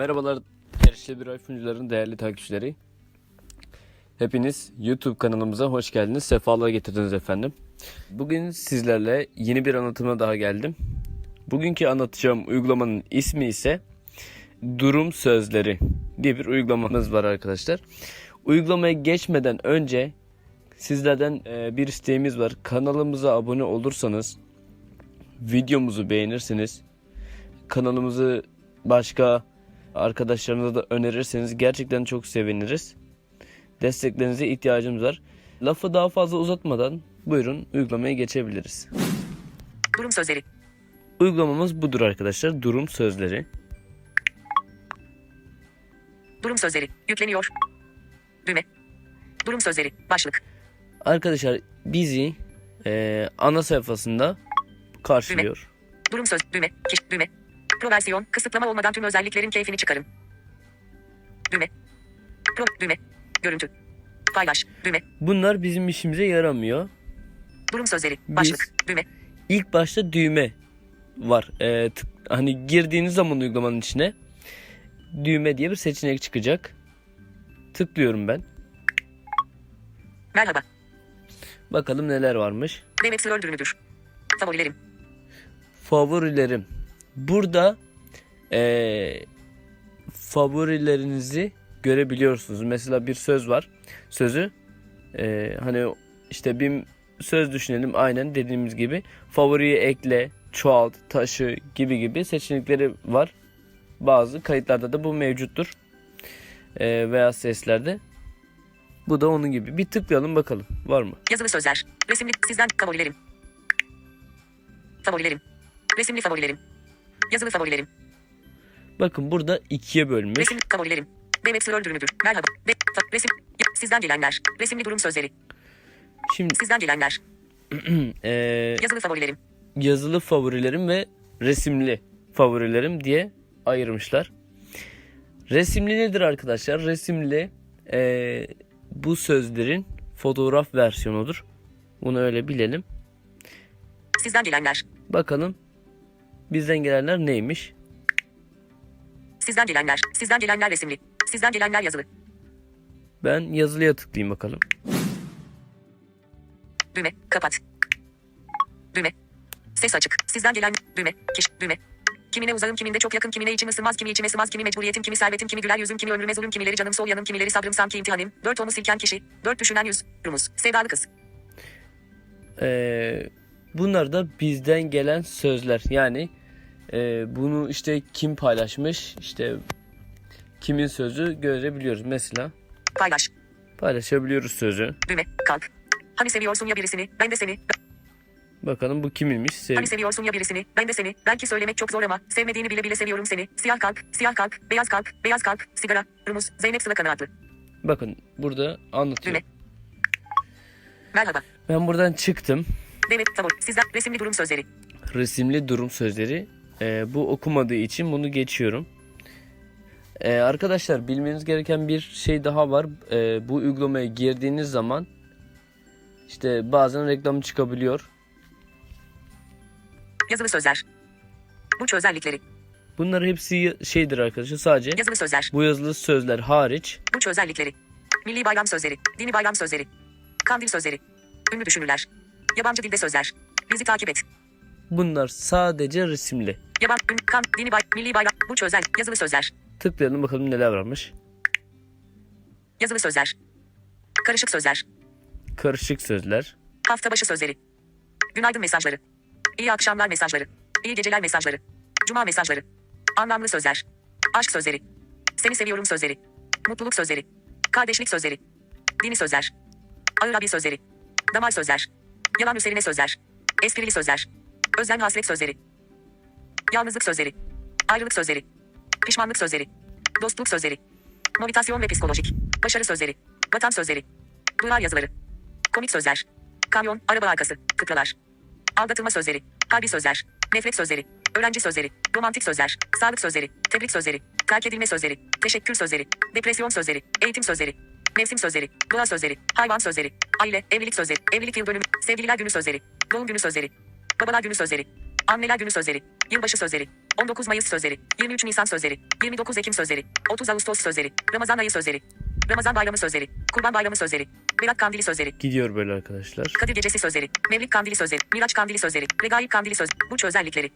Merhabalar Erişte Bir Ayfuncuların değerli takipçileri. Hepiniz YouTube kanalımıza hoş geldiniz. Sefalar getirdiniz efendim. Bugün sizlerle yeni bir anlatımla daha geldim. Bugünkü anlatacağım uygulamanın ismi ise Durum Sözleri diye bir uygulamamız var arkadaşlar. Uygulamaya geçmeden önce sizlerden e, bir isteğimiz var. Kanalımıza abone olursanız, videomuzu beğenirsiniz, kanalımızı başka arkadaşlarınıza da önerirseniz gerçekten çok seviniriz. Desteklerinize ihtiyacımız var. Lafı daha fazla uzatmadan buyurun uygulamaya geçebiliriz. Durum sözleri. Uygulamamız budur arkadaşlar. Durum sözleri. Durum sözleri. Yükleniyor. Düğme. Durum sözleri. Başlık. Arkadaşlar bizi eee, ana sayfasında karşılıyor. Durum söz. Düğme. Kişi. Düğme. Proversiyon. Kısıtlama olmadan tüm özelliklerin keyfini çıkarın. Düğme. Pro. Düğme. Görüntü. Paylaş. Düğme. Bunlar bizim işimize yaramıyor. Durum sözleri. Biz- Başlık. Düğme. İlk başta düğme var. Eee, tık- hani girdiğiniz zaman uygulamanın içine düğme diye bir seçenek çıkacak. Tıklıyorum ben. Merhaba. Bakalım neler varmış. Demet Sırol ürünüdür. Favorilerim. favorilerim. Burada eee, favorilerinizi görebiliyorsunuz. Mesela bir söz var. Sözü eee, hani işte bir söz düşünelim aynen dediğimiz gibi. Favoriye ekle, çoğalt, taşı gibi gibi seçenekleri var. Bazı kayıtlarda da bu mevcuttur. Eee, veya seslerde. Bu da onun gibi. Bir tıklayalım bakalım. Var mı? Yazılı sözler. Resimli. Sizden favorilerim. Favorilerim. Resimli favorilerim. Yazılı favorilerim. Bakın burada ikiye bölünmüş. Resim favorilerim. Demet Sırol ürünüdür. Merhaba. Fa- resim. Sizden gelenler. Resimli durum sözleri. Şimdi Sizden gelenler. eee Yazılı favorilerim. yazılı favorilerim ve resimli favorilerim diye ayırmışlar. Resimli nedir arkadaşlar? Resimli eee, bu sözlerin fotoğraf versiyonudur. Bunu öyle bilelim. Sizden gelenler. Bakalım bizden gelenler neymiş? Sizden gelenler. Sizden gelenler resimli. Sizden gelenler yazılı. Ben yazılıya tıklayayım bakalım. Düğme. Kapat. Düğme. Ses açık. Sizden gelen düğme. Kişi. Düğme. Kimine uzağım, kiminde çok yakın, kimine içim ısınmaz, kimi içime sığmaz, kimi mecburiyetim, kimi servetim, kimi güler yüzüm, kimi ömrüme zulüm, kimileri canım sol yanım, kimileri sabrım sanki imtihanım. Dört onu silken kişi, dört düşünen yüz, rumuz, sevdalı kız. Eee, bunlar da bizden gelen sözler. Yani eee, bunu işte kim paylaşmış işte kimin sözü görebiliyoruz. Mesela Paylaş. paylaşabiliyoruz sözü. Düğme. Kalk. Hani seviyorsun ya birisini, ben de seni. Bakalım bu kiminmiş? Sev- Hani seviyorsun ya birisini, ben de seni. Belki söylemek çok zor ama sevmediğini bile bile seviyorum seni. Siyah kalk, siyah kalk, beyaz kalk, beyaz kalk, sigara, rumuz, Zeynep Sıla kanaatlı. Bakın burada anlatıyor. Düğme. Merhaba. Ben buradan çıktım. Demet favori. Sizden resimli durum sözleri. Resimli durum sözleri. Ee, bu okumadığı için bunu geçiyorum. Ee, arkadaşlar bilmeniz gereken bir şey daha var. Ee, bu uygulamaya girdiğiniz zaman işte bazen reklam çıkabiliyor. Yazılı sözler. Burç özellikleri. Bunlar hepsi şeydir arkadaşlar. Sadece Yazılı sözler. bu yazılı sözler hariç Burç özellikleri. Milli bayram sözleri. Dini bayram sözleri. Kandil sözleri. Ünlü düşünürler. Yabancı dilde sözler. Bizi takip et. bunlar sadece resimli. Yaban, kan, dini bay, milli bayram, burç özel, yazılı sözler. Tıklayalım bakalım neler varmış. Yazılı sözler. Karışık sözler. Karışık sözler. Hafta başı sözleri. Günaydın mesajları. İyi akşamlar mesajları. İyi geceler mesajları. Cuma mesajları. Anlamlı sözler. Aşk sözleri. Seni seviyorum sözleri. Mutluluk sözleri. Kardeşlik sözleri. Dini sözler. Ağır abi sözleri. Damar sözler. Yalan üzerine sözler. Esprili sözler. Özlem hasret sözleri. Yalnızlık sözleri. Ayrılık sözleri. Pişmanlık sözleri. Dostluk sözleri. Motivasyon ve psikolojik. Başarı sözleri. Vatan sözleri. Duyar yazıları. Komik sözler. Kamyon, araba arkası, kıkralar. Aldatılma sözleri. Kalbi sözler. Nefret sözleri. Öğrenci sözleri. Romantik sözler. Sağlık sözleri. Tebrik sözleri. Terk edilme sözleri. Teşekkür sözleri. Depresyon sözleri. Eğitim sözleri. Mevsim sözleri. Doğa sözleri. Hayvan sözleri. Aile, evlilik sözleri. Evlilik yıl dönümü. Sevgililer günü sözleri. Doğum günü sözleri. Babalar günü sözleri. Anneler günü sözleri. Yılbaşı sözleri. 19 Mayıs sözleri. 23 Nisan sözleri. 29 Ekim sözleri. 30 Ağustos sözleri. Ramazan ayı sözleri. Ramazan bayramı sözleri. Kurban bayramı sözleri. Berat kandili sözleri. Gidiyor böyle arkadaşlar. Kadir gecesi sözleri. Mevlid kandili sözleri. Miraç kandili sözleri. Regaib kandili söz. Burç özellikleri.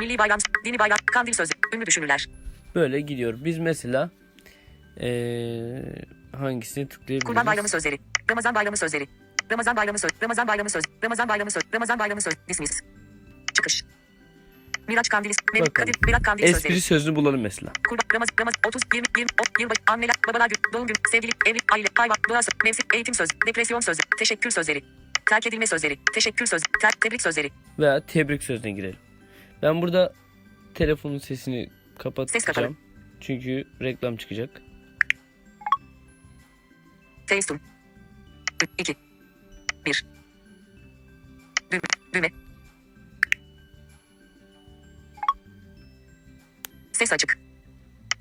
Milli bayram, dini bayram, kandil sözleri. Ünlü düşünürler. Böyle gidiyor. Biz mesela eee hangisini tıklayabiliriz? Kurban bayramı sözleri. Ramazan bayramı sözleri. Ramazan bayramı söz. Ramazan bayramı söz. Ramazan bayramı söz. Ramazan bayramı söz. Dismiss. Çıkış. Miraç kandili. Bakalım. Kadir. Berat kandili Espri sözleri. sözünü bulalım mesela. Kurban, Ramazan, Ramazan, 30, 20, 20, 10, yılbaşı, anneler, babalar gün, doğum gün, sevgili, evlilik, aile, hayvan, doğa, sö- mevsim, eğitim sözü, depresyon sözü, teşekkür sözleri, terk edilme sözleri, teşekkür sözü, ter, tebrik sözleri, Veya tebrik sözüne girelim. Ben burada telefonun sesini kapatacağım. kapalı. Çünkü reklam çıkacak. Facetune. 2. 1. Düğme. Düğme. Ses açık.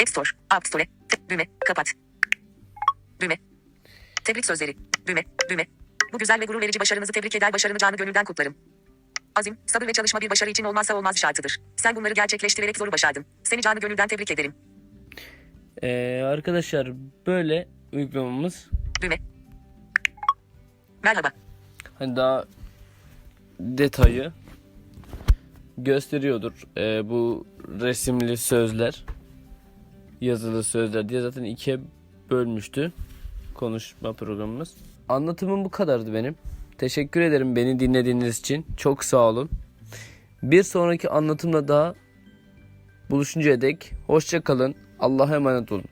App Store. App Store. Düğme. Kapat. Düğme. Tebrik sözleri. Düğme. Düğme. Bu güzel ve gurur verici başarınızı tebrik eder başarını canı gönülden kutlarım. Azim, sabır ve çalışma bir başarı için olmazsa olmaz şartıdır. Sen bunları gerçekleştirerek zoru başardın. Seni canı gönülden tebrik ederim. Ee, arkadaşlar böyle uygulamamız Düğme. Merhaba. hani daha detayı gösteriyordur. Ee, bu resimli sözler, yazılı sözler diye zaten ikiye bölmüştü konuşma programımız. Anlatımım bu kadardı benim. Teşekkür ederim beni dinlediğiniz için. Çok sağ olun. Bir sonraki anlatımda daha buluşuncaya dek hoşça kalın. Allah'a emanet olun.